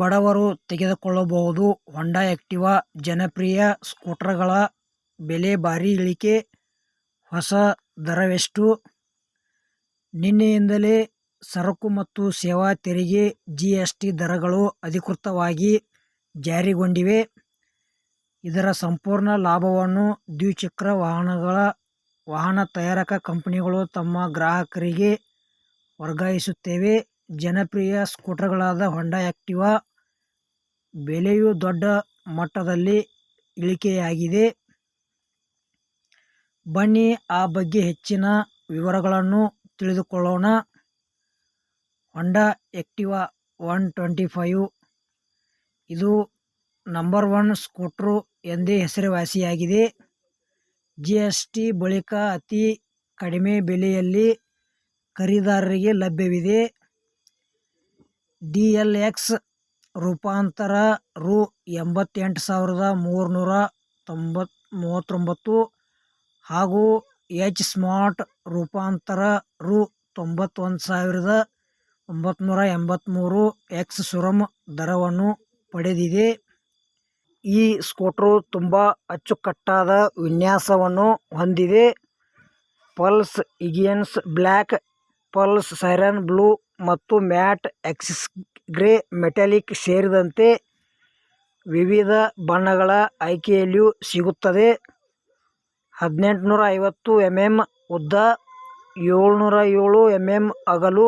ಬಡವರು ತೆಗೆದುಕೊಳ್ಳಬಹುದು ಹೊಂಡಾ ಆಕ್ಟಿವಾ ಜನಪ್ರಿಯ ಸ್ಕೂಟರ್ಗಳ ಬೆಲೆ ಭಾರಿ ಇಳಿಕೆ, ಹೊಸ ದರವೆಷ್ಟು? ನಿನ್ನೆಯಿಂದಲೇ ಸರಕು ಮತ್ತು ಸೇವಾ ತೆರಿಗೆ ಜಿ.ಎಸ್.ಟಿ ದರಗಳು ಅಧಿಕೃತವಾಗಿ ಜಾರಿಗೊಂಡಿವೆ. ಇದರ ಸಂಪೂರ್ಣ ಲಾಭವನ್ನು ದ್ವಿಚಕ್ರ ವಾಹನಗಳ, ವಾಹನ ತಯಾರಕ ಕಂಪನಿಗಳು ತಮ್ಮ ಗ್ರಾಹಕರಿಗೆ ವರ್ಗಾಯಿಸುತ್ತೇವೆ ಜನಪ್ರಿಯ ಸ್ಕೂಟರ್ಗಳಾದ ಹೊಂಡಾ ಆಕ್ಟಿವಾ ಬೆಲೆಯೂ ದೊಡ್ಡ ಮಟ್ಟದಲ್ಲಿ ಇಳಿಕೆಯಾಗಿದೆ. ಬನ್ನಿ, ಆ ಬಗ್ಗೆ ಹೆಚ್ಚಿನ ವಿವರಗಳನ್ನು ತಿಳಿದುಕೊಳ್ಳೋಣ. Honda Activa one twenty five ಇದು ನಂಬರ್ ಒನ್ ಸ್ಕೂಟ್ರು ಎಂದೇ ಹೆಸರುವಾಸಿಯಾಗಿದೆ. ಜಿ ಎಸ್ ಟಿ ಬಳಿಕ ಅತಿ ಕಡಿಮೆ ಬೆಲೆಯಲ್ಲಿ ಖರೀದಾರರಿಗೆ ಲಭ್ಯವಿದೆ. ಡಿಎಲ್-ಎಕ್ಸ್ ರೂಪಾಂತರ ರು ಎಂಬತ್ತೆಂಟು ಸಾವಿರದ ಮೂರುನೂರ ತೊಂಬತ್ ಮೂವತ್ತೊಂಬತ್ತು ಹಾಗೂ ಎಚ್ ಸ್ಮಾರ್ಟ್ ರೂಪಾಂತರ ರು ತೊಂಬತ್ತೊಂದು ಸಾವಿರದ ಒಂಬತ್ನೂರ ಎಂಬತ್ತ್ಮೂರು ಎಕ್ಸ್ ಸುರಮ್ ದರವನ್ನು ಪಡೆದಿದೆ. ಈ ಸ್ಕೂಟ್ರು ತುಂಬ ಅಚ್ಚುಕಟ್ಟಾದ ವಿನ್ಯಾಸವನ್ನು ಹೊಂದಿದೆ. Pulse ಇಗಿಯನ್ಸ್ black, pulse siren blue ಮತ್ತು ಮ್ಯಾಟ್ ಆಕ್ಸಿಸ್ ಗ್ರೇ ಮೆಟಾಲಿಕ್ ಸೇರಿದಂತೆ ವಿವಿಧ ಬಣ್ಣಗಳ ಆಯ್ಕೆಯಲ್ಲೂ ಸಿಗುತ್ತದೆ. ಹದಿನೆಂಟುನೂರ ಐವತ್ತು ಎಂಎಂ ಉದ್ದ, ಏಳುನೂರ ಏಳು ಎಂಎಂ ಅಗಲ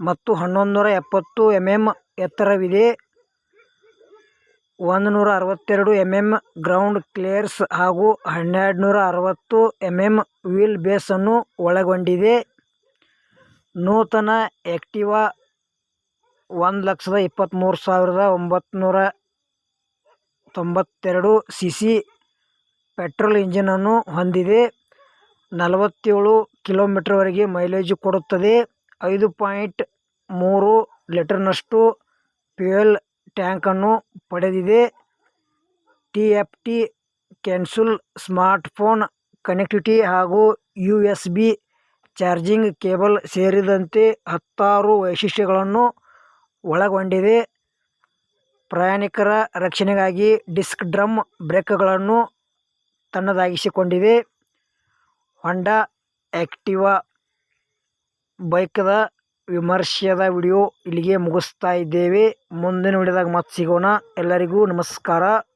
ಮತ್ತು ಹನ್ನೊಂದುನೂರ ಎಪ್ಪತ್ತು ಎಂಎಂ ಎತ್ತರವಿದೆ. ಒಂದುನೂರ ಅರವತ್ತೆರಡು ಎಂಎಂ ಗ್ರೌಂಡ್ ಕ್ಲಿಯರ್ಸ್ ಹಾಗೂ ಹನ್ನೆರಡುನೂರ ಅರವತ್ತು ಎಂಎಂ ವೀಲ್ ಬೇಸನ್ನು ಒಳಗೊಂಡಿದೆ. ನೂತನ ಆಕ್ಟಿವಾ ಒಂದು ಲಕ್ಷದ ಇಪ್ಪತ್ತ್ಮೂರು ಸಾವಿರದ ಒಂಬತ್ನೂರ ತೊಂಬತ್ತೆರಡು ಸಿ ಸಿ ಪೆಟ್ರೋಲ್ ಇಂಜಿನನ್ನು ಹೊಂದಿದೆ. ನಲವತ್ತೇಳು ಕಿಲೋಮೀಟ್ರ್ವರೆಗೆ ಮೈಲೇಜ್ ಕೊಡುತ್ತದೆ. ಐದು ಪಾಯಿಂಟ್ ಮೂರು ಲೀಟರ್ನಷ್ಟು ಫ್ಯೂಯೆಲ್ ಟ್ಯಾಂಕನ್ನು ಪಡೆದಿದೆ ಪಡೆದಿದೆ. F T console smartphone connectivity ಹಾಗೂ U S B charging cable ಸೇರಿದಂತೆ ಹತ್ತಾರು ವೈಶಿಷ್ಟ್ಯಗಳನ್ನು ಒಳಗೊಂಡಿದೆ. ಪ್ರಯಾಣಿಕರ ರಕ್ಷಣೆಗಾಗಿ ಡಿಸ್ಕ್ ಡ್ರಮ್ ಬ್ರೇಕ್ಗಳನ್ನು ತನ್ನದಾಗಿಸಿಕೊಂಡಿದೆ. ಹೋಂಡಾ ಆ್ಯಕ್ಟಿವಾ ಬೈಕ್ದ ವಿಮರ್ಶೆದ ವಿಡಿಯೋ ಇಲ್ಲಿಗೆ ಮುಗಿಸ್ತಾ ಇದ್ದೇವೆ. ಮುಂದಿನ ವಿಡಿಯೋದಾಗ ಮತ್ತೆ ಸಿಗೋಣ. ಎಲ್ಲರಿಗೂ ನಮಸ್ಕಾರ.